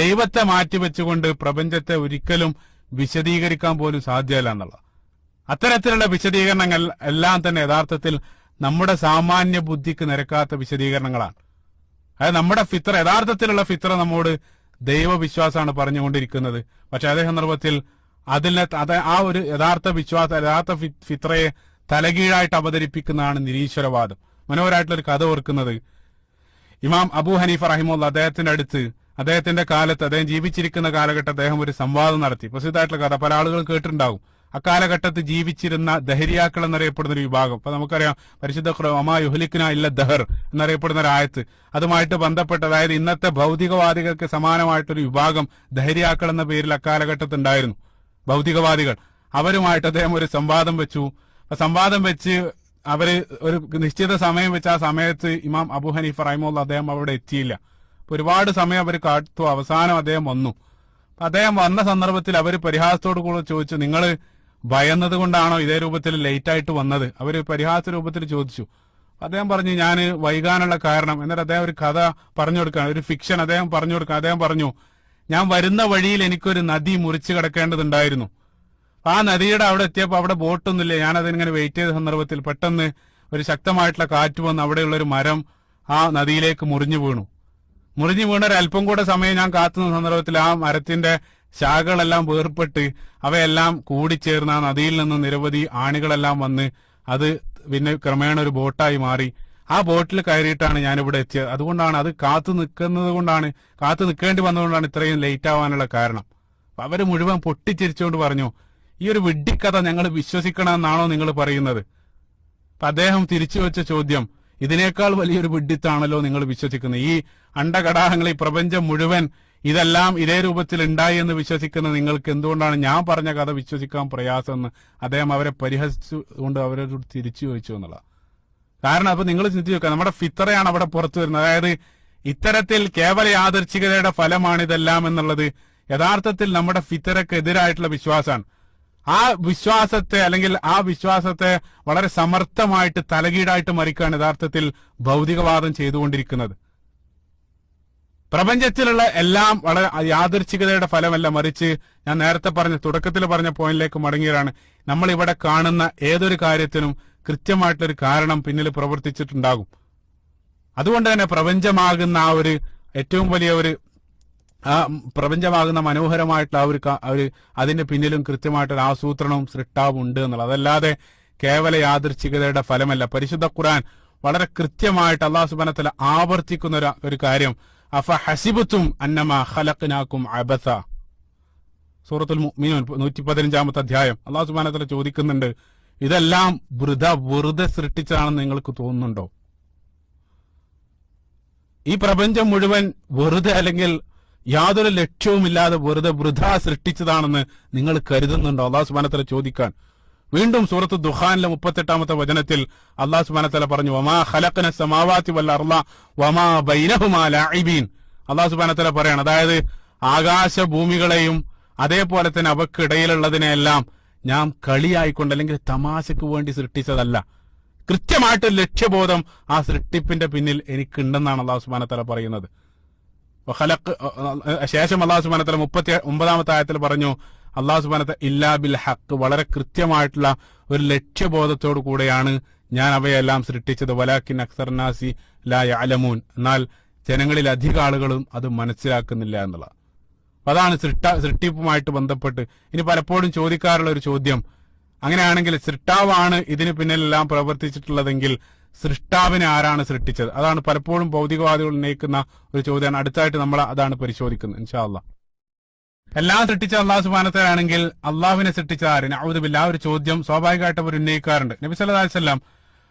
ദൈവത്തെ മാറ്റിവെച്ചുകൊണ്ട് പ്രപഞ്ചത്തെ ഒരിക്കലും വിശദീകരിക്കാൻ പോലും സാധ്യമല്ല എന്നുള്ളത്. അത്തരത്തിലുള്ള വിശദീകരണങ്ങൾ എല്ലാം തന്നെ യഥാർത്ഥത്തിൽ നമ്മുടെ സാമാന്യ ബുദ്ധിക്ക് നിരക്കാത്ത വിശദീകരണങ്ങളാണ്. അതായത് നമ്മുടെ ഫിത്ര യഥാർത്ഥത്തിലുള്ള ഫിത്ര നമ്മോട് ദൈവവിശ്വാസമാണ് പറഞ്ഞുകൊണ്ടിരിക്കുന്നത്. പക്ഷെ അതേ സന്ദർഭത്തിൽ അതിനെ അത് ആ ഒരു യഥാർത്ഥ വിശ്വാസ യഥാർത്ഥ ഫിത്രയെ തലകീഴായിട്ട് അവതരിപ്പിക്കുന്നതാണ് നിരീശ്വരവാദം. മനോഹരമായിട്ടുള്ള ഒരു കഥ ഓർക്കുന്നത് ഇമാം അബു ഹനീഫ് റഹിമുള്ള അദ്ദേഹത്തിന്റെ അടുത്ത് അദ്ദേഹത്തിന്റെ കാലത്ത് അദ്ദേഹം ജീവിച്ചിരിക്കുന്ന കാലഘട്ടം അദ്ദേഹം ഒരു സംവാദം നടത്തി. പ്രസിദ്ധമായിട്ടുള്ള കഥ പല ആളുകൾ കേട്ടിട്ടുണ്ടാകും. അക്കാലഘട്ടത്ത് ജീവിച്ചിരുന്ന ദഹരിയാക്കൾ എന്നറിയപ്പെടുന്ന ഒരു വിഭാഗം. അപ്പൊ നമുക്കറിയാം പരിശുദ്ധ ഒമാ യുഹലിക്കന ഇല്ല ദഹർ എന്നറിയപ്പെടുന്ന ഒരു ആയത്ത്. അതുമായിട്ട് ബന്ധപ്പെട്ട് അതായത് ഇന്നത്തെ ഭൗതികവാദികൾക്ക് സമാനമായിട്ടൊരു വിഭാഗം ദഹരിയാക്കൾ എന്ന പേരിൽ അക്കാലഘട്ടത്തിൽ ഉണ്ടായിരുന്നു. ഭൗതികവാദികൾ. അവരുമായിട്ട് അദ്ദേഹം ഒരു സംവാദം വെച്ചു. സംവാദം വെച്ച് അവർ ഒരു നിശ്ചിത സമയം വെച്ച് ആ സമയത്ത് ഇമാം അബു ഹനീഫ് റഹിമുള്ള അദ്ദേഹം അവിടെ എത്തിയില്ല. ഒരുപാട് സമയം അവർ കാത്തു. അവസാനം അദ്ദേഹം വന്നു. അദ്ദേഹം വന്ന സന്ദർഭത്തിൽ അവർ പരിഹാസത്തോടു കൂടെ ചോദിച്ചു നിങ്ങൾ ഭയന്നത് കൊണ്ടാണോ ഇതേ രൂപത്തിൽ ലേറ്റ് ആയിട്ട് വന്നത്? അവർ പരിഹാസ രൂപത്തിൽ ചോദിച്ചു. അദ്ദേഹം പറഞ്ഞു ഞാൻ വൈകാനുള്ള കാരണം. എന്നിട്ട് അദ്ദേഹം ഒരു കഥ പറഞ്ഞു കൊടുക്കുകയാണ്. ഒരു ഫിക്ഷൻ അദ്ദേഹം പറഞ്ഞു കൊടുക്കുക. അദ്ദേഹം പറഞ്ഞു ഞാൻ വരുന്ന വഴിയിൽ എനിക്കൊരു നദി മുറിച്ചു കിടക്കേണ്ടതുണ്ടായിരുന്നു. ആ നദിയുടെ അവിടെ എത്തിയപ്പോൾ അവിടെ ബോട്ടൊന്നുമില്ല. ഞാൻ അതിങ്ങനെ വെയിറ്റ് ചെയ്ത സന്ദർഭത്തിൽ പെട്ടെന്ന് ഒരു ശക്തമായിട്ടുള്ള കാറ്റ് വന്ന് അവിടെയുള്ള ഒരു മരം ആ നദിയിലേക്ക് മുറിഞ്ഞു വീണു. മുറിഞ്ഞു വീണ അല്പം കൂടെ സമയം ഞാൻ കാത്തുന്ന സന്ദർഭത്തിൽ ആ മരത്തിന്റെ ശാഖകളെല്ലാം വേർപെട്ട് അവയെല്ലാം കൂടിച്ചേർന്ന് ആ നദിയിൽ നിന്ന് നിരവധി ആണികളെല്ലാം വന്ന് അത് പിന്നെ ക്രമേണ ഒരു ബോട്ടായി മാറി. ആ ബോട്ടിൽ കയറിയിട്ടാണ് ഞാൻ ഇവിടെ എത്തിയത്. അതുകൊണ്ടാണ് അത് കാത്തു നിൽക്കുന്നത് കൊണ്ടാണ് കാത്തു നിൽക്കേണ്ടി വന്നതുകൊണ്ടാണ് ഇത്രയും ലേറ്റ് ആവാനുള്ള കാരണം. അവർ മുഴുവൻ പൊട്ടിച്ചിരിച്ചുകൊണ്ട് പറഞ്ഞു ഈ ഒരു വിഡ്ഢിക്കഥ ഞങ്ങൾ വിശ്വസിക്കണമെന്നാണോ നിങ്ങൾ പറയുന്നത്? അദ്ദേഹം തിരിച്ചു വെച്ച ചോദ്യം ഇതിനേക്കാൾ വലിയൊരു വിഡ്ഢിത്താണല്ലോ നിങ്ങൾ വിശ്വസിക്കുന്നത്. ഈ അണ്ടകടാഹങ്ങൾ ഈ പ്രപഞ്ചം മുഴുവൻ ഇതെല്ലാം ഇതേ രൂപത്തിൽ ഉണ്ടായി എന്ന് വിശ്വസിക്കുന്ന നിങ്ങൾക്ക് എന്തുകൊണ്ടാണ്? ഞാൻ പറഞ്ഞ കഥ വിശ്വസിക്കാൻ പ്രയാസമെന്ന് അദ്ദേഹം അവരെ പരിഹസിച്ചുകൊണ്ട് അവരോട് തിരിച്ചു ചോദിച്ചു എന്നുള്ളത് കാരണം അപ്പൊ നിങ്ങൾ ചിന്തിച്ചു നോക്കുക. നമ്മുടെ ഫിത്തറയാണ് അവിടെ പുറത്തു വരുന്നത്. അതായത് ഇത്തരത്തിൽ കേവല യാദർച്ഛികതയുടെ ഫലമാണ് ഇതെല്ലാം എന്നുള്ളത് യഥാർത്ഥത്തിൽ നമ്മുടെ ഫിത്തറക്കെതിരായിട്ടുള്ള വിശ്വാസമാണ്. ആ വിശ്വാസത്തെ അല്ലെങ്കിൽ ആ വിശ്വാസത്തെ വളരെ സമർത്ഥമായിട്ട് തലകീടായിട്ട് മറിക്കുകയാണ് യഥാർത്ഥത്തിൽ ഭൗതികവാദം ചെയ്തുകൊണ്ടിരിക്കുന്നത്. പ്രപഞ്ചത്തിലുള്ള എല്ലാം വളരെ യാദർച്ഛികതയുടെ ഫലമല്ല മറിച്ച് ഞാൻ നേരത്തെ പറഞ്ഞ തുടക്കത്തിൽ പറഞ്ഞ പോയിന്റിലേക്ക് മടങ്ങിയതാണ്. നമ്മൾ ഇവിടെ കാണുന്ന ഏതൊരു കാര്യത്തിനും കൃത്യമായിട്ടൊരു കാരണം പിന്നിൽ പ്രവർത്തിച്ചിട്ടുണ്ടാകും. അതുകൊണ്ട് തന്നെ പ്രപഞ്ചമാകുന്ന ആ ഒരു ഏറ്റവും വലിയ ഒരു പ്രപഞ്ചമാകുന്ന മനോഹരമായിട്ടുള്ള ആ ഒരു ഒരു അതിന്റെ പിന്നിലും കൃത്യമായിട്ടൊരു ആസൂത്രണവും സൃഷ്ടാവും ഉണ്ട് എന്നുള്ളത്. അതല്ലാതെ കേവല യാദൃച്ഛികതയുടെ ഫലമല്ല. പരിശുദ്ധ ഖുർആൻ വളരെ കൃത്യമായിട്ട് അള്ളാഹു സുബാനത്തല ആവർത്തിക്കുന്ന ഒരു ഒരു കാര്യം. അഫ ഹസിബത്തും അന്നമ ഹലക്കിനാക്കും അബസ. സൂറത്തുൽ മീനോൻ നൂറ്റി പതിനഞ്ചാമത്തെ അധ്യായം അള്ളാഹു സുബാനത്തല ചോദിക്കുന്നുണ്ട് ഇതെല്ലാം വൃത വെറുതെ സൃഷ്ടിച്ചതാണെന്ന് നിങ്ങൾക്ക് തോന്നുന്നുണ്ടോ? ഈ പ്രപഞ്ചം മുഴുവൻ വെറുതെ അല്ലെങ്കിൽ യാതൊരു ലക്ഷ്യവുമില്ലാതെ വെറുതെ വൃഥ സൃഷ്ടിച്ചതാണെന്ന് നിങ്ങൾ കരുതുന്നുണ്ടോ? അള്ളാഹു സുബാനത്തല ചോദിക്കാൻ. വീണ്ടും സൂറത്ത് ദുഹാനിലെ മുപ്പത്തെട്ടാമത്തെ വചനത്തിൽ അള്ളാഹു സുബാനത്തല പറഞ്ഞു വമാ ഹലക്കന സമാവാത്തി വൽ അർള വമാ അള്ളാഹു സുബാനത്തല പറയാണ് അതായത് ആകാശ ഭൂമികളെയും അതേപോലെ തന്നെ അവക്കിടയിലുള്ളതിനെയെല്ലാം ഞാൻ കളിയായിക്കൊണ്ട് അല്ലെങ്കിൽ തമാശക്ക് വേണ്ടി സൃഷ്ടിച്ചതല്ല. കൃത്യമായിട്ട് ലക്ഷ്യബോധം ആ സൃഷ്ടിപ്പിന്റെ പിന്നിൽ എനിക്കുണ്ടെന്നാണ് അള്ളാഹു സുബാനത്തല പറയുന്നത്. ശേഷം അള്ളാഹു സുബാനത്തല മുപ്പത്തി ഒമ്പതാമത്തെ ആയത്തിൽ പറഞ്ഞു അള്ളാഹു സുബാനത്ത ഇല്ലാ ബിൽ ഹക്ക് വളരെ കൃത്യമായിട്ടുള്ള ഒരു ലക്ഷ്യബോധത്തോടു കൂടെയാണ് ഞാൻ അവയെല്ലാം സൃഷ്ടിച്ചത്. വലാക്കിൻ അക്സർനാസി ലാ അലമൂൻ എന്നാൽ ജനങ്ങളിൽ അധിക ആളുകളും അത് മനസ്സിലാക്കുന്നില്ല എന്നുള്ളത് അതാണ് സൃഷ്ട സൃഷ്ടിപ്പുമായിട്ട് ബന്ധപ്പെട്ട് ഇനി പലപ്പോഴും ചോദിക്കാറുള്ള ഒരു ചോദ്യം. അങ്ങനെയാണെങ്കിൽ സൃഷ്ടാവാണ് ഇതിന് പിന്നിലെല്ലാം പ്രവർത്തിച്ചിട്ടുള്ളതെങ്കിൽ സൃഷ്ടാവിനെ ആരാണ് സൃഷ്ടിച്ചത്? അതാണ് പലപ്പോഴും ഭൗതികവാദികൾ ഉന്നയിക്കുന്ന ഒരു ചോദ്യമാണ്. അടുത്തായിട്ട് നമ്മൾ അതാണ് പരിശോധിക്കുന്നത് ഇൻഷാല്ല എല്ലാം സൃഷ്ടിച്ച അള്ളാഹു സുബാനത്തിലാണെങ്കിൽ അള്ളാഹുവിനെ സൃഷ്ടിച്ച ആര്? ഔദുബില്ല ആ ഒരു ചോദ്യം സ്വാഭാവികമായിട്ട് അവർ ഉന്നയിക്കാറുണ്ട്. നബി അലൈഹി വസല്ലം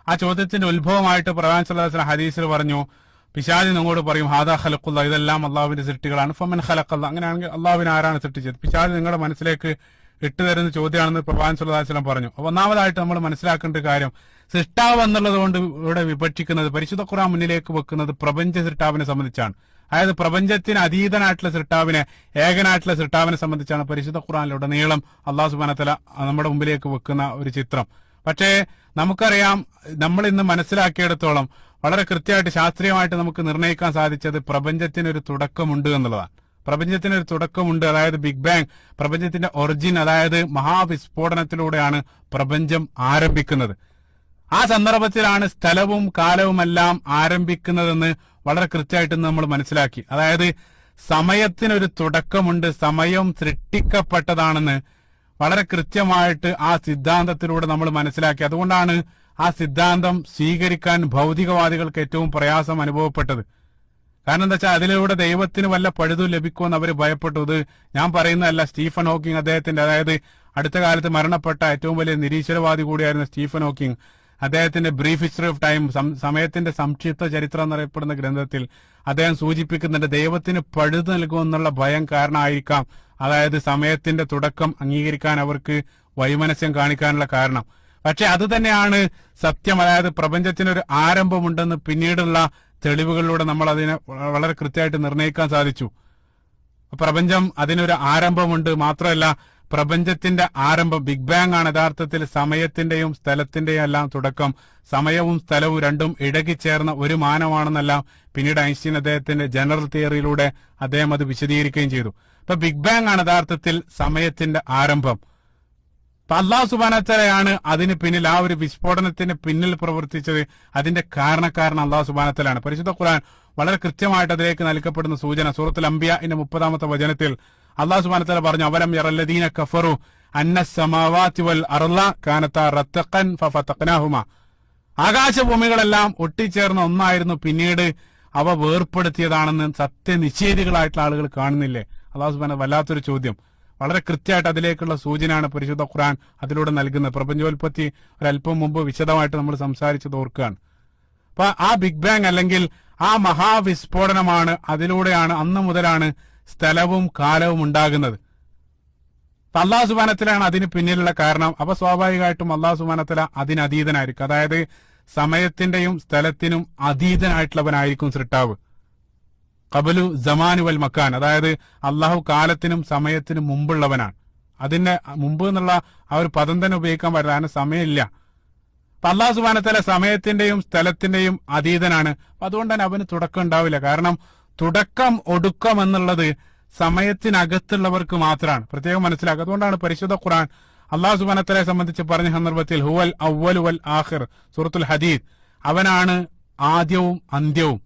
ആ ചോദ്യത്തിന്റെ ഉത്ഭവമായിട്ട് പ്രധാന സല്ലാസ്ലാം ഹദീസിൽ പറഞ്ഞു പിശാജ് നിങ്ങളോട് പറയും ഹാദാ ഖലഖുല്ല ഇതെല്ലാം അള്ളാഹുവിന്റെ സൃഷ്ടികളാണ്. ഫമൻ ഖലഖല്ല. അങ്ങനെയാണെങ്കിൽ അള്ളാഹുവിനെ ആരാണ് സൃഷ്ടിച്ചത്? പിശാജ് നിങ്ങളുടെ മനസ്സിലേക്ക് ഇട്ടുതരുന്ന ചോദ്യമാണെന്ന് പ്രവാൻ വസല്ലം പറഞ്ഞു. ഒന്നാമതായിട്ട് നമ്മൾ മനസ്സിലാക്കേണ്ട കാര്യം സൃഷ്ടാവ് എന്നുള്ളത് കൊണ്ട് ഇവിടെ വിഭജിക്കുന്നത് പരിശുദ്ധ ഖുർആൻ മുന്നിലേക്ക് വെക്കുന്നത് പ്രപഞ്ച സൃഷ്ടാവിനെ സംബന്ധിച്ചാണ്. അതായത് പ്രപഞ്ചത്തിന് അതീതനായിട്ടുള്ള സൃഷ്ടാവിനെ ഏകനായിട്ടുള്ള സൃഷ്ടാവിനെ സംബന്ധിച്ചാണ് പരിശുദ്ധ ഖുർആനിലുടനീളം അള്ളാഹു സുബാനത്തല നമ്മുടെ മുമ്പിലേക്ക് വെക്കുന്ന ഒരു ചിത്രം. പക്ഷേ നമുക്കറിയാം നമ്മൾ ഇന്ന് മനസ്സിലാക്കിയെടുത്തോളം വളരെ കൃത്യമായിട്ട് ശാസ്ത്രീയമായിട്ട് നമുക്ക് നിർണയിക്കാൻ സാധിച്ചത് പ്രപഞ്ചത്തിനൊരു തുടക്കമുണ്ട് എന്നുള്ളതാണ്. പ്രപഞ്ചത്തിനൊരു തുടക്കമുണ്ട് അതായത് ബിഗ് ബാങ് പ്രപഞ്ചത്തിന്റെ ഒറിജിൻ അതായത് മഹാവിസ്ഫോടനത്തിലൂടെയാണ് പ്രപഞ്ചം ആരംഭിക്കുന്നത്. ആ സന്ദർഭത്തിലാണ് സ്ഥലവും കാലവുമെല്ലാം ആരംഭിക്കുന്നതെന്ന് വളരെ കൃത്യമായിട്ട് നമ്മൾ മനസ്സിലാക്കി. അതായത് സമയത്തിനൊരു തുടക്കമുണ്ട് സമയം സൃഷ്ടിക്കപ്പെട്ടതാണെന്ന് വളരെ കൃത്യമായിട്ട് ആ സിദ്ധാന്തത്തിലൂടെ നമ്മൾ മനസ്സിലാക്കി. അതുകൊണ്ടാണ് ആ സിദ്ധാന്തം സ്വീകരിക്കാൻ ഭൗതികവാദികൾക്ക് ഏറ്റവും പ്രയാസം അനുഭവപ്പെട്ടത്. കാരണം എന്താ വെച്ചാൽ അതിലൂടെ ദൈവത്തിന് വല്ല പഴുതും ലഭിക്കുമെന്ന് അവർ ഭയപ്പെട്ടു. ഇത് ഞാൻ പറയുന്നതല്ല സ്റ്റീഫൻ ഹോക്കിംഗ് അദ്ദേഹത്തിന്റെ അതായത് അടുത്ത കാലത്ത് മരണപ്പെട്ട ഏറ്റവും വലിയ നിരീശ്വരവാദി കൂടിയായിരുന്ന സ്റ്റീഫൻ ഹോക്കിംഗ്. അദ്ദേഹത്തിന്റെ ബ്രീഫ് ഹിസ്റ്ററി ഓഫ് ടൈം സമയത്തിന്റെ സംക്ഷിപ്ത ചരിത്രം എന്നറിയപ്പെടുന്ന ഗ്രന്ഥത്തിൽ അദ്ദേഹം സൂചിപ്പിക്കുന്നുണ്ട് ദൈവത്തിന് പഴുതു നൽകുമെന്നുള്ള ഭയം കാരണമായിരിക്കാം. അതായത് സമയത്തിന്റെ തുടക്കം അംഗീകരിക്കാൻ അവർക്ക് വൈമനസ്യം കാണിക്കാനുള്ള കാരണം. പക്ഷെ അത് തന്നെയാണ് സത്യം. അതായത് പ്രപഞ്ചത്തിനൊരു ആരംഭമുണ്ടെന്ന് പിന്നീടുള്ള തെളിവുകളിലൂടെ നമ്മൾ അതിനെ വളരെ കൃത്യമായിട്ട് നിർണയിക്കാൻ സാധിച്ചു. പ്രപഞ്ചം അതിനൊരു ആരംഭമുണ്ട്. മാത്രമല്ല പ്രപഞ്ചത്തിന്റെ ആരംഭം ബിഗ് ബാങ് ആണ്. യഥാർത്ഥത്തിൽ സമയത്തിന്റെയും സ്ഥലത്തിന്റെയും എല്ലാം തുടക്കം. സമയവും സ്ഥലവും രണ്ടും ഇഴകിച്ചേർന്ന ഒരു മാനമാണെന്നെല്ലാം പിന്നീട് ഐൻസ്റ്റീൻ അദ്ദേഹത്തിന്റെ ജനറൽ തിയറിയിലൂടെ അദ്ദേഹം അത് വിശദീകരിക്കുകയും ചെയ്തു. അപ്പൊ ബിഗ് ബാങ് ആണ് യഥാർത്ഥത്തിൽ സമയത്തിന്റെ ആരംഭം. അള്ളാഹു സുബാനത്തലയാണ് അതിന് പിന്നിൽ ആ ഒരു വിസ്ഫോടനത്തിന് പിന്നിൽ പ്രവർത്തിച്ചത്. അതിന്റെ കാരണക്കാരൻ അള്ളാഹു സുബാനത്തലാണ് പരിശുദ്ധ ഖുർആൻ വളരെ കൃത്യമായിട്ട് അതിലേക്ക് നൽകപ്പെടുന്ന സൂചന സൂറത്തുൽ അംബിയ എന്റെ മുപ്പതാമത്തെ വചനത്തിൽ അള്ളാഹു സുബാനത്തല പറഞ്ഞു അവലം യറല്ലദീന കഫറു അന്ന സമാവാത്തി വൽ അർള കാനത്ത റത്തഖൻ ഫഫതഖ്നാഹുമ. ആകാശഭൂമികളെല്ലാം ഒട്ടിച്ചേർന്ന ഒന്നായിരുന്നു. പിന്നീട് അവ വേർപ്പെടുത്തിയതാണെന്ന് സത്യനിഷേധികളായിട്ടുള്ള ആളുകൾ കാണുന്നില്ലേ? അള്ളാഹു സുബാന വല്ലാത്തൊരു ചോദ്യം. വളരെ കൃത്യമായിട്ട് അതിലേക്കുള്ള സൂചനയാണ് പരിശുദ്ധ ഖുർആൻ അതിലൂടെ നൽകുന്നത്. പ്രപഞ്ചോൽപത്തി ഒരല്പം മുമ്പ് വിശദമായിട്ട് നമ്മൾ സംസാരിച്ചത് ഓർക്കുകയാണ്. അപ്പൊ ആ ബിഗ് ബാങ് അല്ലെങ്കിൽ ആ മഹാവിസ്ഫോടനമാണ് അതിലൂടെയാണ് അന്ന് മുതലാണ് സ്ഥലവും കാലവും ഉണ്ടാകുന്നത്. അപ്പൊ അള്ളാഹു സുബാനത്തിലാണ് അതിന് പിന്നിലുള്ള കാരണം. അപ്പൊ സ്വാഭാവികമായിട്ടും അള്ളാഹു സുബാനത്തില അതിനതീതനായിരിക്കും അതായത് സമയത്തിന്റെയും സ്ഥലത്തിനും അതീതനായിട്ടുള്ളവനായിരിക്കും സൃഷ്ടാവ്. കബലു ജമാനു വൽ മക്കാൻ അതായത് അള്ളാഹു കാലത്തിനും സമയത്തിനും മുമ്പുള്ളവനാണ്. അതിന്റെ മുമ്പ് എന്നുള്ള ആ ഒരു പദം തന്നെ ഉപയോഗിക്കാൻ പറ്റില്ല അതിന് സമയമില്ല. അപ്പൊ അള്ളാഹു സുബാനത്തല സമയത്തിന്റെയും സ്ഥലത്തിന്റെയും അതീതനാണ്. അതുകൊണ്ട് തന്നെ അവന് തുടക്കം ഉണ്ടാവില്ല. കാരണം തുടക്കം ഒടുക്കം എന്നുള്ളത് സമയത്തിനകത്തുള്ളവർക്ക് മാത്രമാണ്. പ്രത്യേകം മനസ്സിലാക്കുക. അതുകൊണ്ടാണ് പരിശുദ്ധ ഖുർആൻ അള്ളാഹു സുബാനത്തലെ സംബന്ധിച്ച് പറഞ്ഞ സന്ദർഭത്തിൽ ഹുവൽ അവൽ വൽ സുഹൃത്തുൽ സൂറത്തുൽ ഹദീദ്. അവനാണ് ആദ്യവും അന്ത്യവും.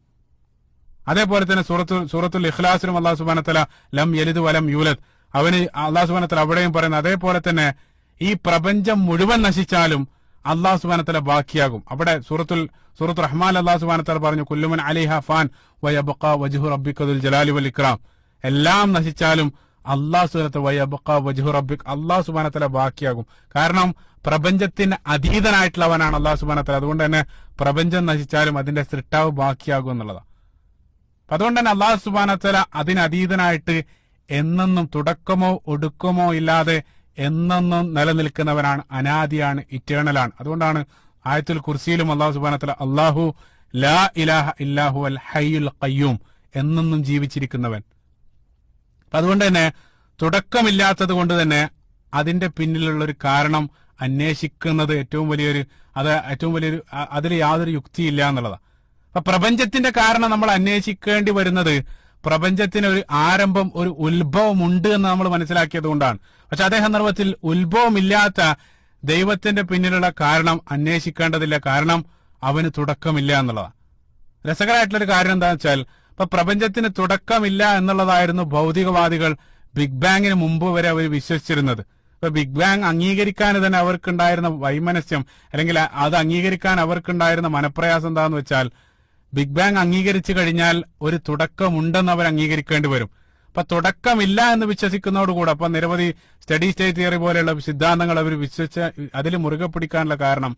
അതേപോലെ തന്നെ സൂറത്തു സൂറത്തുൽ ഇഖ്ലാസിനും അള്ളാഹു സുബാനത്തല ലം യലിദ് വലം യൂലത് അവന് അള്ളാഹു സുബാനത്തല അവിടെയും പറയുന്നത് അതേപോലെ തന്നെ ഈ പ്രപഞ്ചം മുഴുവൻ നശിച്ചാലും അള്ളാഹു സുബാനത്തല ബാക്കിയാകും. അവിടെ സൂറത്തുൽ സൂറത്ത് റഹ്മാൻ അള്ളാഹു സുബാനത്തല പറഞ്ഞു കുല്ലുമൻ അലിഹ ഫാൻ വയബക്ക വജുഹു റബ്ബിക്കതുൽ ജലാലി വൽ ഇക്രാം. എല്ലാം നശിച്ചാലും അള്ളാഹു സുബാനത്ത വയബക്ക വജുഹു റബ്ബിക് അള്ളാഹു സുബാനത്തല ബാക്കിയാകും. കാരണം പ്രപഞ്ചത്തിന് അതീതനായിട്ടുള്ളവനാണ് അള്ളാഹു സുബാനത്തല അതുകൊണ്ട് തന്നെ പ്രപഞ്ചം നശിച്ചാലും അതിന്റെ സൃഷ്ടാവ് ബാക്കിയാകും എന്നുള്ളതാണ്. അതുകൊണ്ട് തന്നെ അള്ളാഹു സുബാനത്തല അതിനതീതനായിട്ട് എന്നെന്നും തുടക്കമോ ഒടുക്കമോ ഇല്ലാതെ എന്നെന്നും നിലനിൽക്കുന്നവനാണ് അനാദിയാണ് ഇറ്റേണലാണ്. അതുകൊണ്ടാണ് ആയത്തുൽ കുർസിയിലും അള്ളാഹു സുബാനത്തല അള്ളാഹു ലാ ഇലാഹ ഇല്ലാഹു അൽ ഹയ്യുൽ ഖയ്യൂം എന്നെന്നും ജീവിച്ചിരിക്കുന്നവൻ. അതുകൊണ്ട് തന്നെ തുടക്കമില്ലാത്തത് കൊണ്ട് തന്നെ അതിന്റെ പിന്നിലുള്ള ഒരു കാരണം അന്വേഷിക്കുന്നത് ഏറ്റവും വലിയൊരു അത് ഏറ്റവും വലിയൊരു അതിൽ യാതൊരു യുക്തിയില്ല എന്നുള്ളതാണ് അപ്പൊ പ്രപഞ്ചത്തിന്റെ കാരണം നമ്മൾ അന്വേഷിക്കേണ്ടി വരുന്നത് പ്രപഞ്ചത്തിന് ഒരു ആരംഭം ഒരു ഉത്ഭവം ഉണ്ട് എന്ന് നമ്മൾ മനസ്സിലാക്കിയത് കൊണ്ടാണ്. പക്ഷെ അതേ സന്ദർഭത്തിൽ ഉത്ഭവമില്ലാത്ത ദൈവത്തിന്റെ പിന്നിലുള്ള കാരണം അന്വേഷിക്കേണ്ടതില്ല. കാരണം അവന് തുടക്കമില്ല എന്നുള്ളതാണ്. രസകരമായിട്ടുള്ള ഒരു കാര്യം എന്താണെന്ന് വെച്ചാൽ ഇപ്പൊ പ്രപഞ്ചത്തിന് തുടക്കമില്ല എന്നുള്ളതായിരുന്നു ഭൗതികവാദികൾ ബിഗ് ബാങ്ങിന് മുമ്പ് വരെ അവർ വിശ്വസിച്ചിരുന്നത്. ഇപ്പൊ ബിഗ് ബാങ് അംഗീകരിക്കാൻ തന്നെ അവർക്കുണ്ടായിരുന്ന വൈമനസ്യം അല്ലെങ്കിൽ അത് അംഗീകരിക്കാൻ അവർക്കുണ്ടായിരുന്ന മനപ്രയാസം എന്താന്ന് വെച്ചാൽ ബിഗ് ബാങ് അംഗീകരിച്ചു കഴിഞ്ഞാൽ ഒരു തുടക്കമുണ്ടെന്ന് അവർ അംഗീകരിക്കേണ്ടി വരും. അപ്പൊ തുടക്കമില്ല എന്ന് വിശ്വസിക്കുന്നതോടുകൂടെ അപ്പൊ നിരവധി സ്റ്റഡി സ്റ്റേറ്റ് തിയറി പോലെയുള്ള സിദ്ധാന്തങ്ങൾ അവർ വിശ്വസിച്ച അതിൽ മുറുകെ പിടിക്കാനുള്ള കാരണം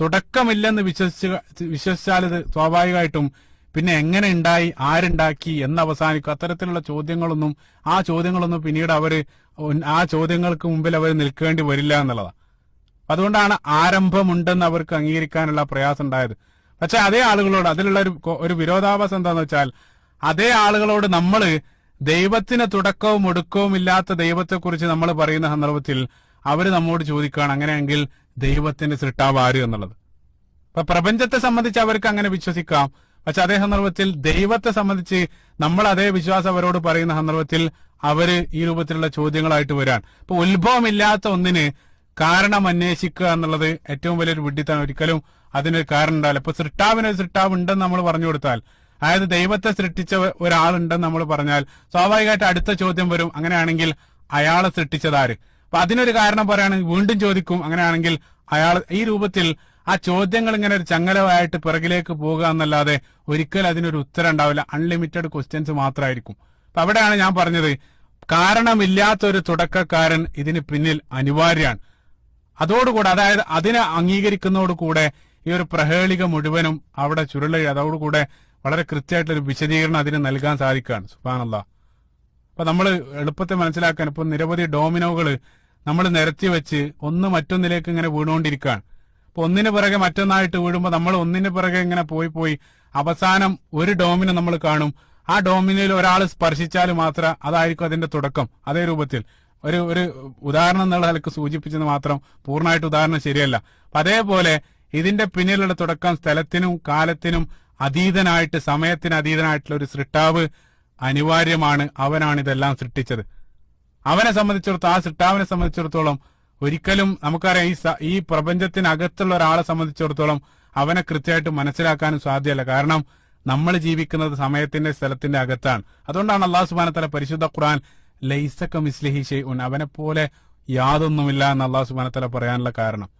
തുടക്കമില്ലെന്ന് വിശ്വസിച്ച് വിശ്വസിച്ചാൽ ഇത് സ്വാഭാവികമായിട്ടും പിന്നെ എങ്ങനെ ഉണ്ടായി ആരുണ്ടാക്കി എന്ന് അവസാനിക്കും. അത്തരത്തിലുള്ള ചോദ്യങ്ങളൊന്നും ആ ചോദ്യങ്ങളൊന്നും പിന്നീട് അവർ ആ ചോദ്യങ്ങൾക്ക് മുമ്പിൽ അവർ നിൽക്കേണ്ടി വരില്ല എന്നുള്ളതാണ്. അതുകൊണ്ടാണ് ആരംഭമുണ്ടെന്ന് അവർക്ക് അംഗീകരിക്കാനുള്ള പ്രയാസം ഉണ്ടായത്. പക്ഷെ അതേ ആളുകളോട് അതിലുള്ള ഒരു ഒരു വിരോധാഭാസം എന്താന്ന് വെച്ചാൽ അതേ ആളുകളോട് നമ്മൾ ദൈവത്തിന് തുടക്കവും ഒടുക്കവും ഇല്ലാത്ത ദൈവത്തെക്കുറിച്ച് നമ്മൾ പറയുന്ന സന്ദർഭത്തിൽ അവർ നമ്മോട് ചോദിക്കുകയാണ് അങ്ങനെയെങ്കിൽ ദൈവത്തിന്റെ സൃഷ്ടാവ് ആര് എന്നുള്ളത്? അപ്പൊ പ്രപഞ്ചത്തെ സംബന്ധിച്ച് അവർക്ക് അങ്ങനെ വിശ്വസിക്കാം. പക്ഷെ അതേ സന്ദർഭത്തിൽ ദൈവത്തെ സംബന്ധിച്ച് നമ്മൾ അതേ വിശ്വാസം അവരോട് പറയുന്ന സന്ദർഭത്തിൽ അവർ ഈ രൂപത്തിലുള്ള ചോദ്യങ്ങളായിട്ട് വരാൻ. ഇപ്പൊ ഉത്ഭവമില്ലാത്ത ഒന്നിന് കാരണം അന്വേഷിക്കുക എന്നുള്ളത് ഏറ്റവും വലിയൊരു വിഡ്ഢിത്താണ് ഒരിക്കലും അതിനൊരു കാരണം ഉണ്ടാവില്ല ഇപ്പൊ സൃഷ്ടാവിന് ഒരു സൃഷ്ടാവ് ഉണ്ടെന്ന് നമ്മൾ പറഞ്ഞു കൊടുത്താൽ അതായത് ദൈവത്തെ സൃഷ്ടിച്ച ഒരാളുണ്ടെന്ന് നമ്മൾ പറഞ്ഞാൽ സ്വാഭാവികമായിട്ട് അടുത്ത ചോദ്യം വരും അങ്ങനെയാണെങ്കിൽ അയാളെ സൃഷ്ടിച്ചതാര്? അപ്പൊ അതിനൊരു കാരണം പറയുകയാണെങ്കിൽ വീണ്ടും ചോദിക്കും അങ്ങനെയാണെങ്കിൽ അയാൾ ഈ രൂപത്തിൽ ആ ചോദ്യങ്ങൾ ഇങ്ങനെ ഒരു ചങ്ങലമായിട്ട് പിറകിലേക്ക് പോകുക എന്നല്ലാതെ ഒരിക്കലും അതിനൊരു ഉത്തരം ഉണ്ടാവില്ല. അൺലിമിറ്റഡ് ക്വസ്റ്റ്യൻസ് മാത്രമായിരിക്കും. അപ്പൊ അവിടെയാണ് ഞാൻ പറഞ്ഞത് കാരണമില്ലാത്ത ഒരു തുടക്കക്കാരൻ ഇതിന് പിന്നിൽ അനിവാര്യമാണ് അതോടുകൂടെ അതായത് അതിനെ അംഗീകരിക്കുന്നതോടുകൂടെ ഈ ഒരു പ്രഹേളിക മുഴുവനും അവിടെ ചുരുളി അതോടുകൂടെ വളരെ കൃത്യമായിട്ടൊരു വിശദീകരണം അതിന് നൽകാൻ സാധിക്കുകയാണ്. സുബാനല്ല അപ്പൊ നമ്മൾ എളുപ്പത്തെ മനസ്സിലാക്കാൻ ഇപ്പൊ നിരവധി ഡോമിനോകൾ നമ്മൾ നിരത്തി വെച്ച് ഒന്ന് മറ്റൊന്നിലേക്ക് ഇങ്ങനെ വീണുകൊണ്ടിരിക്കുകയാണ്. അപ്പൊ ഒന്നിന് പിറകെ മറ്റൊന്നായിട്ട് വീഴുമ്പോൾ നമ്മൾ ഒന്നിന് പിറകെ ഇങ്ങനെ പോയി പോയി അവസാനം ഒരു ഡോമിനെ നമ്മൾ കാണും. ആ ഡോമിനയിൽ ഒരാൾ സ്പർശിച്ചാൽ മാത്രം അതായിരിക്കും അതിന്റെ തുടക്കം. അതേ രൂപത്തിൽ. ഒരു ഒരു ഉദാഹരണം എന്നുള്ള നിലയ്ക്ക് സൂചിപ്പിച്ചത് മാത്രം പൂർണമായിട്ട് ഉദാഹരണം ശരിയല്ല. അതേപോലെ ഇതിന്റെ പിന്നിലുള്ള തുടക്കം സ്ഥലത്തിനും കാലത്തിനും അതീതനായിട്ട് സമയത്തിന് അതീതനായിട്ടുള്ള ഒരു സൃഷ്ടാവ് അനിവാര്യമാണ്. അവനാണ് ഇതെല്ലാം സൃഷ്ടിച്ചത്. അവനെ സംബന്ധിച്ചിടത്തോളം ആ സൃഷ്ടാവിനെ സംബന്ധിച്ചിടത്തോളം ഒരിക്കലും നമുക്കറിയാം ഈ ഈ പ്രപഞ്ചത്തിനകത്തുള്ള ഒരാളെ സംബന്ധിച്ചിടത്തോളം അവനെ കൃത്യമായിട്ട് മനസ്സിലാക്കാനും സാധ്യമല്ല. കാരണം നമ്മൾ ജീവിക്കുന്നത് സമയത്തിന്റെ സ്ഥലത്തിന്റെ അകത്താണ്. അതുകൊണ്ടാണ് അള്ളാഹു സുബാനത്തല പരിശുദ്ധ ഖുർആൻ ലൈസക്ക മിസ്ലിഹി ഷെയ്ഉൻ അവനെ പോലെ യാതൊന്നുമില്ല എന്ന് അള്ളാഹു സുബാനത്തല പറയാനുള്ള കാരണം.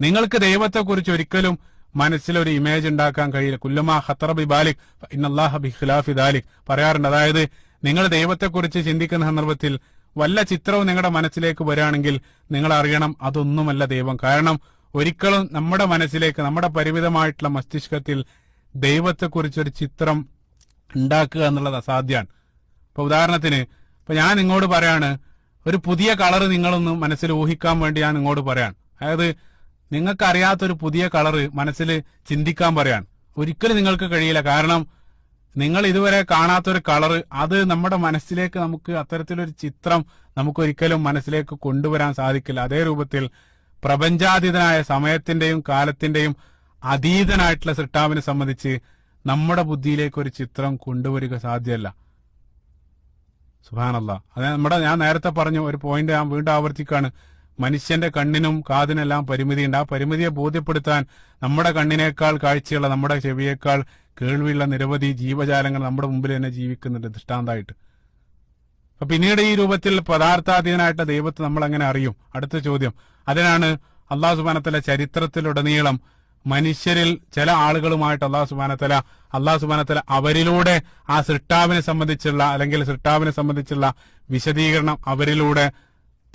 നിങ്ങൾക്ക് ദൈവത്തെക്കുറിച്ച് ഒരിക്കലും മനസ്സിലൊരു ഇമേജ് ഉണ്ടാക്കാൻ കഴിയില്ല. കുല്ലമാ ഹത്തറബി ബാലിക് ഇന്നല്ലാഹ ബി ഖിലാഫി ദാലിക് പറയാറുണ്ട്. അതായത് നിങ്ങൾ ദൈവത്തെക്കുറിച്ച് ചിന്തിക്കുന്ന സന്ദർഭത്തിൽ വല്ല ചിത്രവും നിങ്ങളുടെ മനസ്സിലേക്ക് വരാണെങ്കിൽ നിങ്ങൾ അറിയണം അതൊന്നുമല്ല ദൈവം. കാരണം ഒരിക്കലും നമ്മുടെ മനസ്സിലേക്ക് നമ്മുടെ പരിമിതമായിട്ടുള്ള മസ്തിഷ്കത്തിൽ ദൈവത്തെക്കുറിച്ചൊരു ചിത്രം ഉണ്ടാക്കുക എന്നുള്ളത് അസാധ്യമാണ് ഇപ്പൊ ഉദാഹരണത്തിന് ഇപ്പൊ ഞാൻ നിങ്ങളോട് പറയാണ് ഒരു പുതിയ കളർ നിങ്ങളൊന്ന് മനസ്സിൽ ഊഹിക്കാൻ വേണ്ടി ഞാൻ നിങ്ങളോട് പറയാണ്. അതായത് നിങ്ങൾക്ക് അറിയാത്തൊരു പുതിയ കളറ് മനസ്സിൽ ചിന്തിക്കാൻ പറയാൻ ഒരിക്കലും നിങ്ങൾക്ക് കഴിയില്ല. കാരണം നിങ്ങൾ ഇതുവരെ കാണാത്തൊരു കളറ് അത് നമ്മുടെ മനസ്സിലേക്ക് നമുക്ക് അത്തരത്തിലൊരു ചിത്രം നമുക്ക് ഒരിക്കലും മനസ്സിലേക്ക് കൊണ്ടുവരാൻ സാധിക്കില്ല. അതേ രൂപത്തിൽ പ്രപഞ്ചാതീതനായ സമയത്തിന്റെയും കാലത്തിന്റെയും അതീതനായിട്ടുള്ള സൃഷ്ടാവിനെ സംബന്ധിച്ച് നമ്മുടെ ബുദ്ധിയിലേക്ക് ഒരു ചിത്രം കൊണ്ടുവരിക സാധ്യമല്ല. സുഹാനല്ല അത് നമ്മുടെ ഞാൻ നേരത്തെ പറഞ്ഞു ഒരു പോയിന്റ് ഞാൻ വീണ്ടും ആവർത്തിക്കാണ് മനുഷ്യന്റെ കണ്ണിനും കാതിനെല്ലാം പരിമിതിയുണ്ട്. ആ പരിമിതിയെ ബോധ്യപ്പെടുത്താൻ നമ്മുടെ കണ്ണിനേക്കാൾ കാഴ്ചയുള്ള നമ്മുടെ ചെവിയേക്കാൾ കേൾവിയുള്ള നിരവധി ജീവജാലങ്ങൾ നമ്മുടെ മുമ്പിൽ തന്നെ ജീവിക്കുന്നുണ്ട് ദൃഷ്ടാന്തമായിട്ട് അപ്പൊ പിന്നീട് ഈ രൂപത്തിൽ പദാർത്ഥാധീനായിട്ട് ദൈവത്തെ നമ്മൾ അങ്ങനെ അറിയും? അടുത്ത ചോദ്യം. അതിനാണ് അള്ളാഹു സുബാനത്തല ചരിത്രത്തിലുടനീളം മനുഷ്യരിൽ ചില ആളുകളുമായിട്ട് അള്ളാഹു സുബാനത്തല അള്ളാഹു സുബാനത്തല അവരിലൂടെ ആ സൃഷ്ടാവിനെ സംബന്ധിച്ചുള്ള അല്ലെങ്കിൽ സൃഷ്ടാവിനെ സംബന്ധിച്ചുള്ള വിശദീകരണം അവരിലൂടെ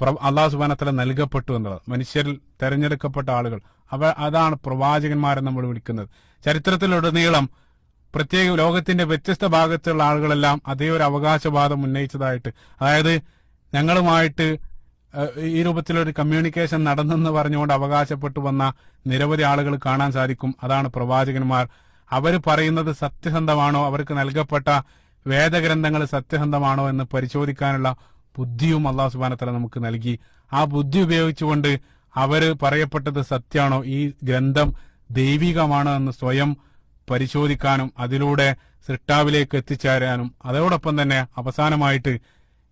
അള്ളാഹു സുബാനത്തല നൽകപ്പെട്ടു എന്നുള്ളത്. മനുഷ്യരിൽ തെരഞ്ഞെടുക്കപ്പെട്ട ആളുകൾ. അവ അതാണ് പ്രവാചകന്മാരെ നമ്മൾ വിളിക്കുന്നത്. ചരിത്രത്തിലുടനീളം പ്രത്യേക ലോകത്തിന്റെ വ്യത്യസ്ത ഭാഗത്തുള്ള ആളുകളെല്ലാം അതേ ഒരു അവകാശവാദം ഉന്നയിച്ചതായിട്ട്. അതായത് ഞങ്ങളുമായിട്ട് ഈ രൂപത്തിലൊരു കമ്മ്യൂണിക്കേഷൻ നടന്നെന്ന് പറഞ്ഞുകൊണ്ട് അവകാശപ്പെട്ടു വന്ന നിരവധി ആളുകൾ കാണാൻ സാധിക്കും. അതാണ് പ്രവാചകന്മാർ. അവർ പറയുന്നത് സത്യസന്ധമാണോ? അവർക്ക് നൽകപ്പെട്ട വേദഗ്രന്ഥങ്ങൾ സത്യസന്ധമാണോ എന്ന് പരിശോധിക്കാനുള്ള ബുദ്ധിയും അള്ളാഹു സുബാനത്തല നമുക്ക് നൽകി. ആ ബുദ്ധി ഉപയോഗിച്ചുകൊണ്ട് അവർ പറയപ്പെട്ടത് സത്യാണോ? ഈ ഗ്രന്ഥം ദൈവികമാണോ എന്ന് സ്വയം പരിശോധിക്കാനും അതിലൂടെ സൃഷ്ടാവിലേക്ക് എത്തിച്ചേരാനും അതോടൊപ്പം തന്നെ അവസാനമായിട്ട്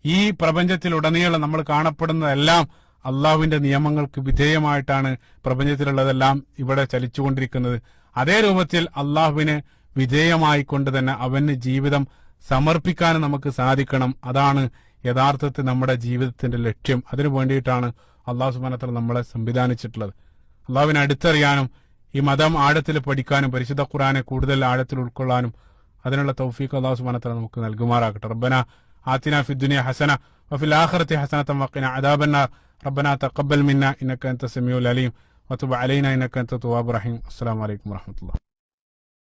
ഈ പ്രപഞ്ചത്തിലുടനീളം നമ്മൾ കാണപ്പെടുന്നതെല്ലാം അള്ളാഹുവിന്റെ നിയമങ്ങൾക്ക് വിധേയമായിട്ടാണ് പ്രപഞ്ചത്തിലുള്ളതെല്ലാം ഇവിടെ ചലിച്ചുകൊണ്ടിരിക്കുന്നത്. അതേ രൂപത്തിൽ അള്ളാഹുവിന് വിധേയമായിക്കൊണ്ട് തന്നെ അവന് ജീവിതം സമർപ്പിക്കാനും നമുക്ക് സാധിക്കണം. അതാണ് യഥാർത്ഥത്തിൽ നമ്മുടെ ജീവിതത്തിന്റെ ലക്ഷ്യം അതിനു വേണ്ടിയിട്ടാണ് അള്ളാഹു സുബാനത്തല നമ്മളെ സംവിധാനിച്ചിട്ടുള്ളത്. അള്ളാഹുവിനെ അടുത്തറിയാനും ഈ മതം ആഴത്തിൽ പഠിക്കാനും പരിശുദ്ധ ഖുറാനെ കൂടുതൽ ആഴത്തിൽ ഉൾക്കൊള്ളാനും അതിനുള്ള തൗഫീഖ് അള്ളാഹു സുബാനത്തല നമുക്ക് നൽകുമാറാകട്ടെ. റബ്ബന ആത്തിന ഫിദ്ദുനിയ ഹസന വഫിൽ ആഖിറത്തി ഹസനത വഖിന അദാബന്നാർ. റബ്ബന തഖബ്ബൽ മിന്ന ഇന്നക അൻത അലീം വതുബ് അലൈന ഇന്നക അൻത റഹീം. അസ്സലാമു അലൈക്കും വറഹ്മത്തുള്ളാഹി